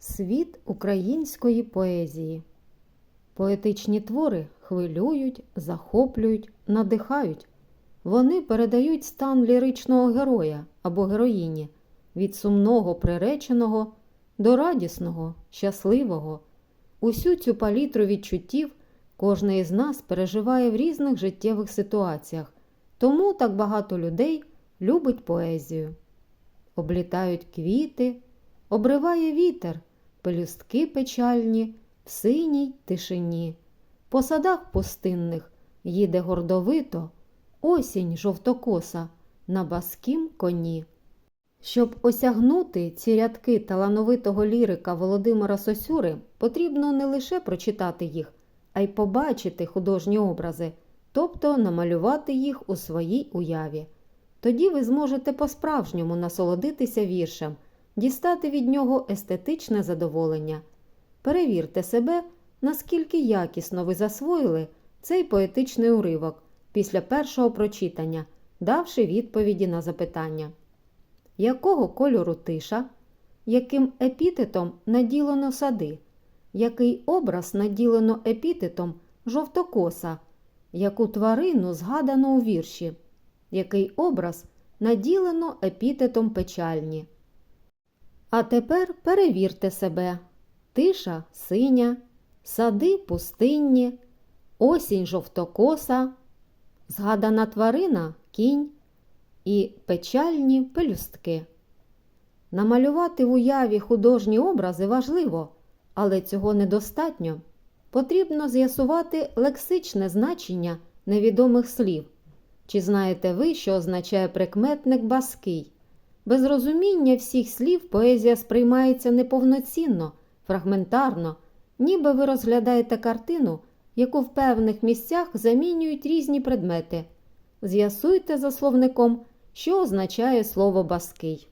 Світ української поезії. Поетичні твори хвилюють, захоплюють, надихають. Вони передають стан ліричного героя або героїні від сумного приреченого до радісного, щасливого. Усю цю палітру відчуттів кожен із нас переживає в різних життєвих ситуаціях, тому так багато людей любить поезію. Облітають квіти, обриває вітер, пелюстки печальні в синій тишині. По садах пустинних їде гордовито осінь жовтокоса на баскім коні. Щоб осягнути ці рядки талановитого лірика Володимира Сосюри, потрібно не лише прочитати їх, а й побачити художні образи, тобто намалювати їх у своїй уяві. Тоді ви зможете по-справжньому насолодитися віршем, дістати від нього естетичне задоволення. Перевірте себе, наскільки якісно ви засвоїли цей поетичний уривок після першого прочитання, давши відповіді на запитання. Якого кольору тиша? Яким епітетом наділено сади? Який образ наділено епітетом жовтокоса? Яку тварину згадано у вірші? Який образ наділено епітетом печальні? А тепер перевірте себе. Тиша синя, сади пустинні, осінь жовтокоса, згадана тварина кінь і печальні пелюстки. Намалювати в уяві художні образи важливо, але цього недостатньо. Потрібно з'ясувати лексичне значення невідомих слів. Чи знаєте ви, що означає прикметник баский? Без розуміння всіх слів поезія сприймається неповноцінно, фрагментарно, ніби ви розглядаєте картину, яку в певних місцях замінюють різні предмети. З'ясуйте за словником, що означає слово баский.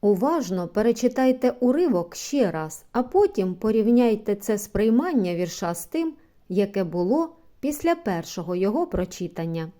Уважно перечитайте уривок ще раз, а потім порівняйте це сприймання вірша з тим, яке було після першого його прочитання.